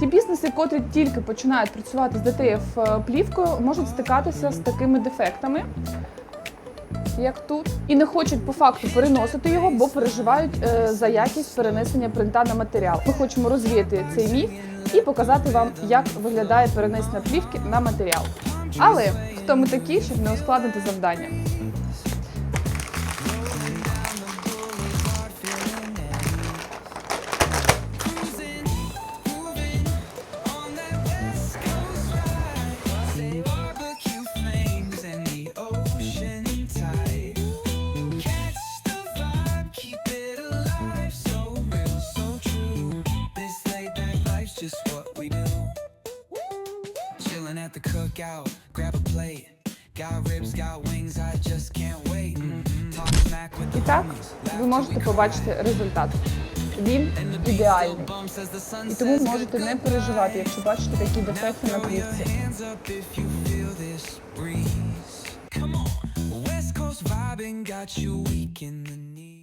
Ті бізнеси, котрі тільки починають працювати з ДТФ е, плівкою, можуть стикатися з такими дефектами, як тут, і не хочуть по факту переносити його, бо переживають е, за якість перенесення принта на матеріал. Ми хочемо розвіяти цей міф і показати вам, як виглядає перенесення плівки на матеріал. Але хто ми такі, щоб не ускладнити завдання? Just what we do. Chilling at the cookout, grab a plate. Got ribs, got wings, I just can't wait. Mm. Talk smack with the І так, ви можете побачити результат. Він ідеальний. І тому можете не переживати, якщо бачите такі дефекти на плівці. got you weak in the knees.